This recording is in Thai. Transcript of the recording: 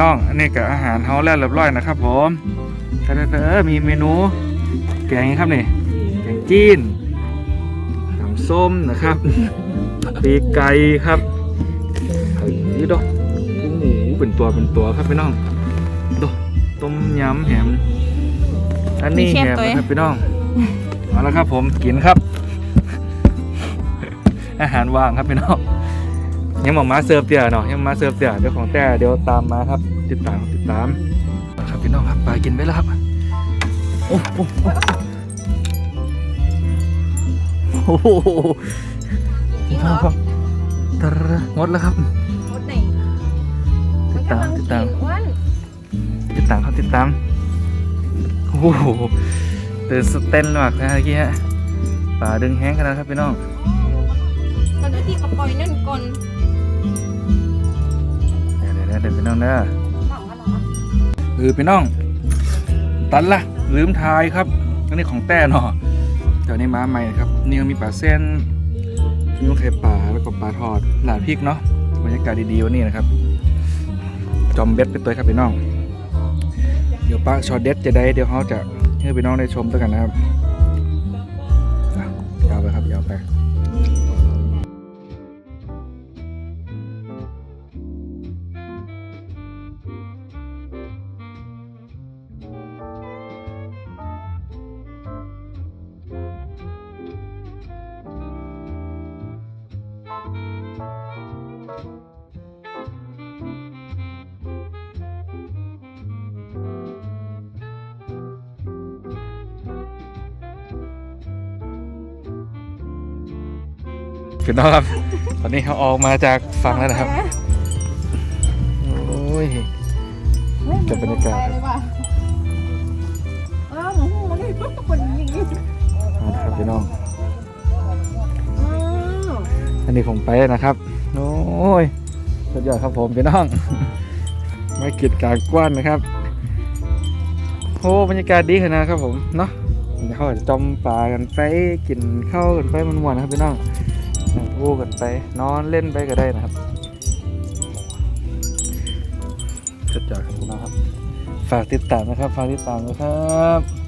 น้องอันนี้กับอาหารเฮาแล้วเรียบร้อยนะครับผมแต่เออมีเมนูแกงครับนี่แกงจีนน้ำส้มนะครับปีไก่ครับเฮ้ยดอกกุ้งหมูเป็นตัวเป็นตัวครับพี่น้องดอกต้มยำแหมอันนี้แหมนะครับพี่น้องเอาละครับผมกินครับ อาหารว่างครับพี่น้อง ยังบอกมาเสิร์ฟเตี๋ยเนาะยังมาเสิร์ฟเตี๋ยเดี๋ยวของแต่เดี๋ยวตามมาครับติดตามติดตามครับพี่น้องครับไปกินไปแล้วครับโอ้โหโอ้โหจริงเหรอครับตระงดแล้วครับมดไหนติดตามติดตามติดตามครับติดตามโอ้โหตื่นสเต้นมากนะเมื่อกี้ฮะป่าดึงแห้งขนาดครับพี่น้องตอนที่เขาปล่อยนั่นก่อน เดี๋ยวเดี๋ยวเดี๋ยวพี่น้องเด้อหลังมาหรอเออพี่น้อง ตันละลืมทายครับอันนี้ของแต่เนาะเดี๋ยวนี้มาใหม่ครับนี่ก็มีปลาเส้นมีไข่ปลาแล้วก็ปลาทอดหลาดพริกเนาะบรรยากาศดีๆวันนี้นะครับ จอมเบ็ดไปตัวครับพี่น้อง เดี๋ยวปลาช็อตเด็ดจะได้เดี๋ยวเขาจะให้พี่น้องได้ชมด้วยกันนะครับ พี่น้องครับ ตอนนี้เขาออกมาจากฝั่งแล้วนะครับ โอ้ย เก็บบรรยากาศครับเออหมูหูมันนี่คนยิงเอาละครับพี่น้องอืมอันนี้ผมไปแล้วนะครับ โอ้ยสุดยอดครับผมพี่น้อง ไม่กิดการกว้านนะครับโอ้บรรยากาศดีขนาดครับผมเนาะเดี๋ยวเขาจะจอมป่ากันไปกินข้าวกันไปมันวนๆนะครับพี่น้องนั่ง วูกันไป นอนเล่นไปก็ได้นะครับสุดยอดครับพี่น้องครับ ฝากติดตามนะครับ ฝากติดตามนะครับ